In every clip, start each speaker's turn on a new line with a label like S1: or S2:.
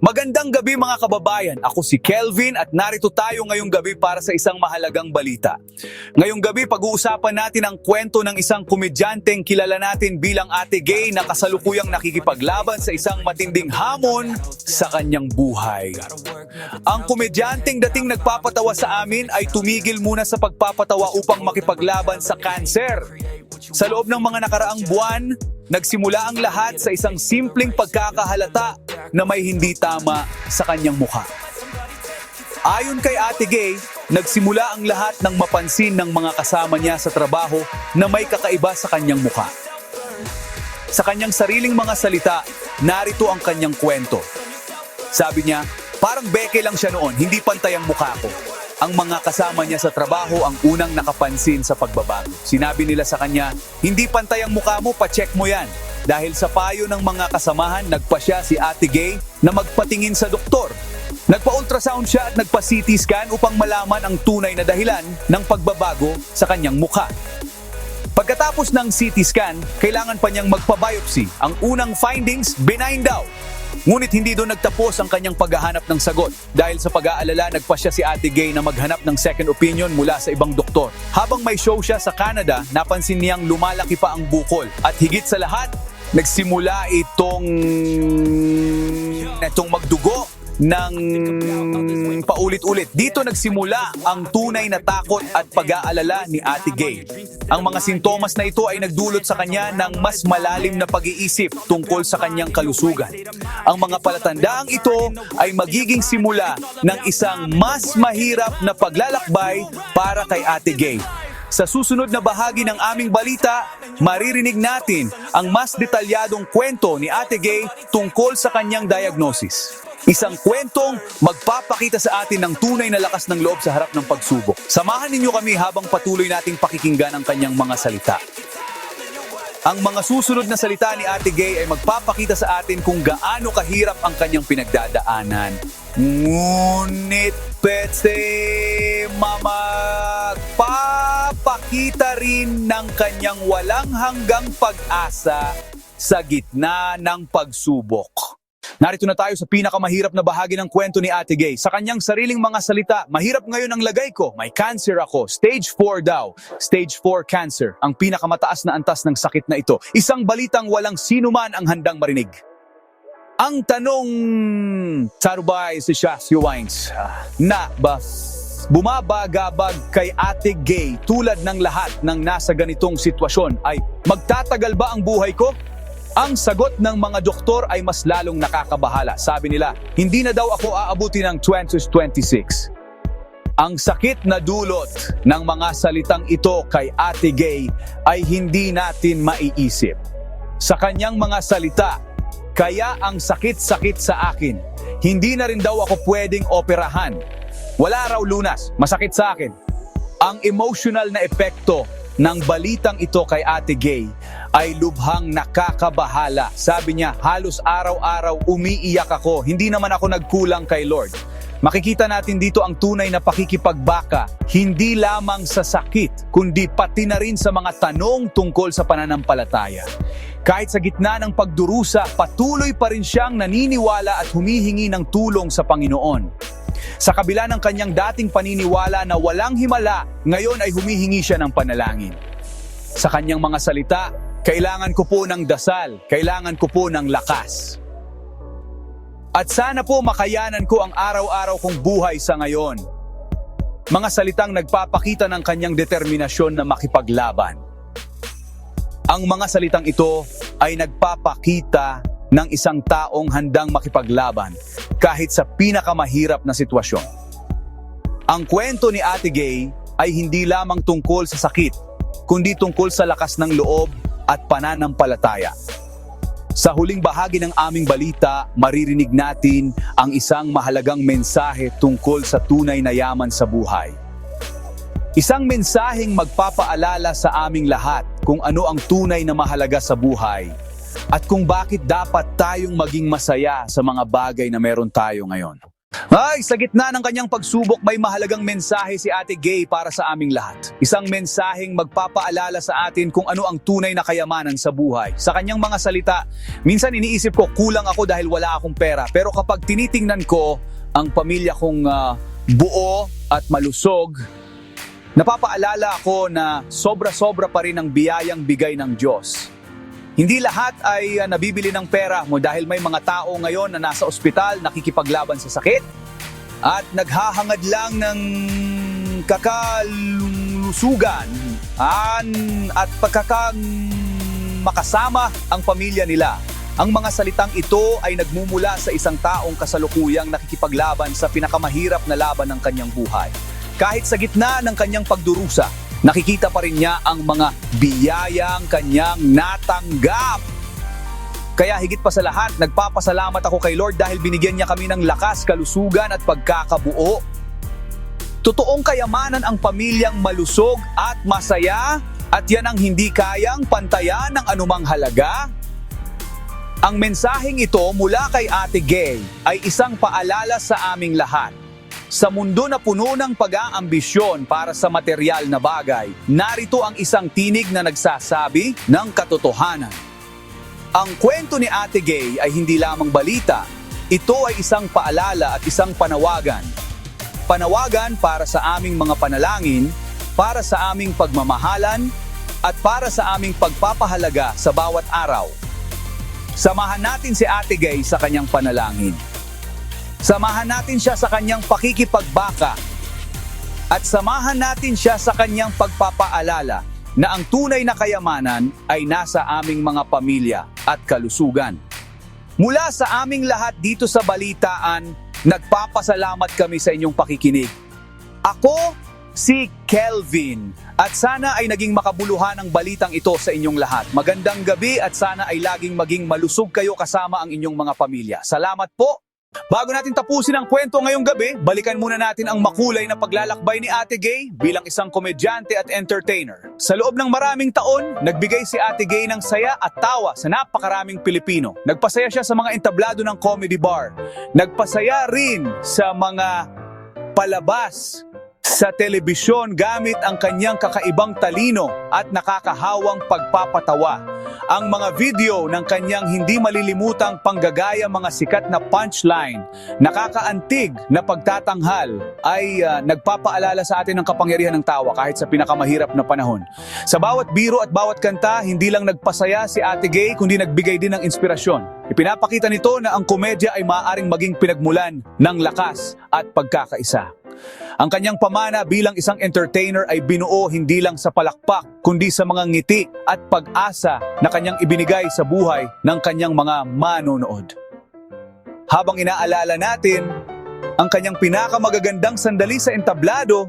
S1: Magandang gabi mga kababayan. Ako si Kelvin at narito tayo ngayong gabi para sa isang mahalagang balita. Ngayong gabi pag-uusapan natin ang kwento ng isang komedyanteng kilala natin bilang Ate Gay na kasalukuyang nakikipaglaban sa isang matinding hamon sa kanyang buhay. Ang komedyanteng dating nagpapatawa sa amin ay tumigil muna sa pagpapatawa upang makipaglaban sa kanser. Sa loob ng mga nakaraang buwan, nagsimula ang lahat sa isang simpleng pagkakahalata na may hindi tama sa kanyang mukha. Ayon kay Ate Gay, nagsimula ang lahat ng mapansin ng mga kasama niya sa trabaho na may kakaiba sa kanyang mukha. Sa kanyang sariling mga salita, narito ang kanyang kwento. Sabi niya, parang beke lang siya noon, hindi pantay ang mukha ko. Ang mga kasama niya sa trabaho ang unang nakapansin sa pagbabago. Sinabi nila sa kanya, hindi pantay ang mukha mo, pacheck mo yan. Dahil sa payo ng mga kasamahan, nagpa siya si Ate Gay na magpatingin sa doktor. Nagpa-ultrasound siya at nagpa-CT scan upang malaman ang tunay na dahilan ng pagbabago sa kanyang mukha. Pagkatapos ng CT scan, kailangan pa niyang magpa-biopsy. Ang unang findings, benign daw. Ngunit hindi doon nagtapos ang kanyang paghahanap ng sagot. Dahil sa pag-aalala, nagpa siya si Ate Gay na maghanap ng second opinion mula sa ibang doktor. Habang may show siya sa Canada, napansin niyang lumalaki pa ang bukol. At higit sa lahat, nagsimula itong itong magdugo ng paulit-ulit. Dito nagsimula ang tunay na takot at pag-aalala ni Ate Gay. Ang mga sintomas na ito ay nagdulot sa kanya ng mas malalim na pag-iisip tungkol sa kanyang kalusugan. Ang mga palatandaang ito ay magiging simula ng isang mas mahirap na paglalakbay para kay Ate Gay. Sa susunod na bahagi ng aming balita, maririnig natin ang mas detalyadong kwento ni Ate Gay tungkol sa kanyang diagnosis. Isang kwentong magpapakita sa atin ng tunay na lakas ng loob sa harap ng pagsubok. Samahan ninyo kami habang patuloy nating pakikinggan ang kanyang mga salita. Ang mga susunod na salita ni Ate Gay ay magpapakita sa atin kung gaano kahirap ang kanyang pinagdadaanan. Ngunit petse mamagpapakita rin ng kanyang walang hanggang pag-asa sa gitna ng pagsubok. Narito na tayo sa pinakamahirap na bahagi ng kwento ni Ate Gay. Sa kanyang sariling mga salita, mahirap ngayon ang lagay ko. May cancer ako. Stage 4 daw. Stage 4 cancer. Ang pinakamataas na antas ng sakit na ito. Isang balitang walang sino man ang handang marinig. Ang tanong, Sarubay si Shasio Wines, na ba bumabagabag kay Ate Gay tulad ng lahat ng nasa ganitong sitwasyon ay magtatagal ba ang buhay ko? Ang sagot ng mga doktor ay mas lalong nakakabahala. Sabi nila, hindi na daw ako aabuti ng 2026. Ang sakit na dulot ng mga salitang ito kay Ate Gay ay hindi natin maiisip. Sa kanyang mga salita, kaya ang sakit-sakit sa akin, hindi na rin daw ako pwedeng operahan. Wala raw lunas, masakit sa akin. Ang emotional na epekto ng balitang ito kay Ate Gay ay lubhang nakakabahala. Sabi niya, halos araw-araw umiiyak ako. Hindi naman ako nagkulang kay Lord. Makikita natin dito ang tunay na pakikipagbaka, hindi lamang sa sakit, kundi pati na rin sa mga tanong tungkol sa pananampalataya. Kahit sa gitna ng pagdurusa, patuloy pa rin siyang naniniwala at humihingi ng tulong sa Panginoon. Sa kabila ng kanyang dating paniniwala na walang himala, ngayon ay humihingi siya ng panalangin. Sa kanyang mga salita, kailangan ko po ng dasal, kailangan ko po ng lakas. At sana po makayanan ko ang araw-araw kong buhay sa ngayon. Mga salitang nagpapakita ng kanyang determinasyon na makipaglaban. Ang mga salitang ito ay nagpapakita ng isang taong handang makipaglaban kahit sa pinakamahirap na sitwasyon. Ang kwento ni Ate Gay ay hindi lamang tungkol sa sakit, kundi tungkol sa lakas ng loob at pananampalataya. Sa huling bahagi ng aming balita, maririnig natin ang isang mahalagang mensahe tungkol sa tunay na yaman sa buhay. Isang mensaheng magpapaalala sa aming lahat kung ano ang tunay na mahalaga sa buhay at kung bakit dapat tayong maging masaya sa mga bagay na meron tayo ngayon. Ay, sa gitna ng kanyang pagsubok, may mahalagang mensahe si Ate Gay para sa aming lahat. Isang mensaheng magpapaalala sa atin kung ano ang tunay na kayamanan sa buhay. Sa kanyang mga salita, minsan iniisip ko kulang ako dahil wala akong pera. Pero kapag tinitingnan ko ang pamilya kong ah, buo at malusog, napapaalala ako na sobra-sobra pa rin ang biyayang bigay ng Diyos. Hindi lahat ay ah, nabibili ng pera mo dahil may mga tao ngayon na nasa ospital nakikipaglaban sa sakit at naghahangad lang ng kakalusugan an- at pagkakang makasama ang pamilya nila. Ang mga salitang ito ay nagmumula sa isang taong kasalukuyang nakikipaglaban sa pinakamahirap na laban ng kanyang buhay. Kahit sa gitna ng kanyang pagdurusa, nakikita pa rin niya ang mga biyayang kanyang natanggap. Kaya higit pa sa lahat, nagpapasalamat ako kay Lord dahil binigyan niya kami ng lakas, kalusugan at pagkakabuo. Totoong kayamanan ang pamilyang malusog at masaya at yan ang hindi kayang pantayan ng anumang halaga. Ang mensaheng ito mula kay Ate Gay ay isang paalala sa aming lahat. Sa mundo na puno ng pag-aambisyon para sa material na bagay, narito ang isang tinig na nagsasabi ng katotohanan. Ang kwento ni Ate Gay ay hindi lamang balita, ito ay isang paalala at isang panawagan. Panawagan para sa aming mga panalangin, para sa aming pagmamahalan, at para sa aming pagpapahalaga sa bawat araw. Samahan natin si Ate Gay sa kanyang panalangin. Samahan natin siya sa kanyang pakikipagbaka. At samahan natin siya sa kanyang pagpapaalala na ang tunay na kayamanan ay nasa aming mga pamilya at kalusugan. Mula sa aming lahat dito sa Balitaan, nagpapasalamat kami sa inyong pakikinig. Ako si Kelvin at sana ay naging makabuluhan ang balitang ito sa inyong lahat. Magandang gabi at sana ay laging maging malusog kayo kasama ang inyong mga pamilya. Salamat po! Bago natin tapusin ang kwento ngayong gabi, balikan muna natin ang makulay na paglalakbay ni Ate Gay bilang isang komedyante at entertainer. Sa loob ng maraming taon, nagbigay si Ate Gay ng saya at tawa sa napakaraming Pilipino. Nagpasaya siya sa mga entablado ng comedy bar. Nagpasaya rin sa mga palabas sa telebisyon gamit ang kanyang kakaibang talino at nakakahawang pagpapatawa. Ang mga video ng kanyang hindi malilimutang panggagaya mga sikat na punchline, nakakaantig na pagtatanghal ay ah, nagpapaalala sa atin ng kapangyarihan ng tawa kahit sa pinakamahirap na panahon. Sa bawat biro at bawat kanta, hindi lang nagpasaya si Ate Gay kundi nagbigay din ng inspirasyon. Ipinapakita nito na ang komedya ay maaaring maging pinagmulan ng lakas at pagkakaisa. Ang kanyang pamana bilang isang entertainer ay binuo hindi lang sa palakpak, kundi sa mga ngiti at pag-asa na kanyang ibinigay sa buhay ng kanyang mga manonood. Habang inaalala natin ang kanyang pinakamagagandang sandali sa entablado,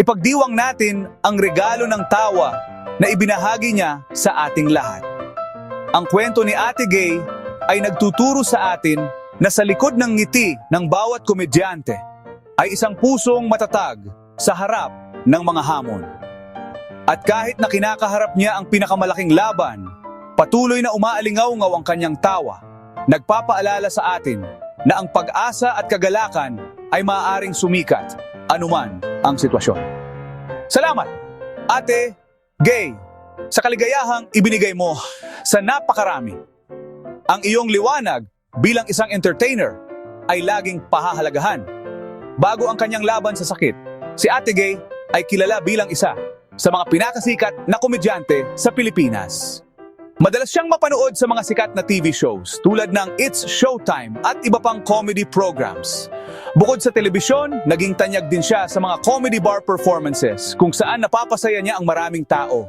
S1: ipagdiwang natin ang regalo ng tawa na ibinahagi niya sa ating lahat. Ang kwento ni Ate Gay ay nagtuturo sa atin na sa likod ng ngiti ng bawat komedyante ay isang pusong matatag sa harap ng mga hamon. At kahit na kinakaharap niya ang pinakamalaking laban, patuloy na umaalingaw-ngaw ang kanyang tawa, nagpapaalala sa atin na ang pag-asa at kagalakan ay maaaring sumikat anuman ang sitwasyon. Salamat, Ate Gay, sa kaligayahang ibinigay mo sa napakarami. Ang iyong liwanag bilang isang entertainer ay laging pahahalagahan bago ang kanyang laban sa sakit, si Ate Gay ay kilala bilang isa sa mga pinakasikat na komedyante sa Pilipinas. Madalas siyang mapanood sa mga sikat na TV shows tulad ng It's Showtime at iba pang comedy programs. Bukod sa telebisyon, naging tanyag din siya sa mga comedy bar performances kung saan napapasaya niya ang maraming tao.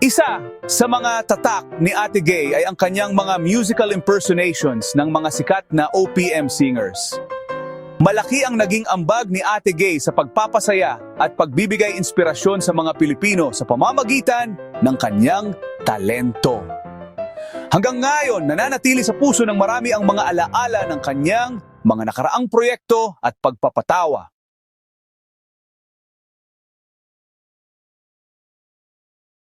S1: Isa sa mga tatak ni Ate Gay ay ang kanyang mga musical impersonations ng mga sikat na OPM singers. Malaki ang naging ambag ni Ate Gay sa pagpapasaya at pagbibigay inspirasyon sa mga Pilipino sa pamamagitan ng kanyang talento. Hanggang ngayon, nananatili sa puso ng marami ang mga alaala ng kanyang mga nakaraang proyekto at pagpapatawa.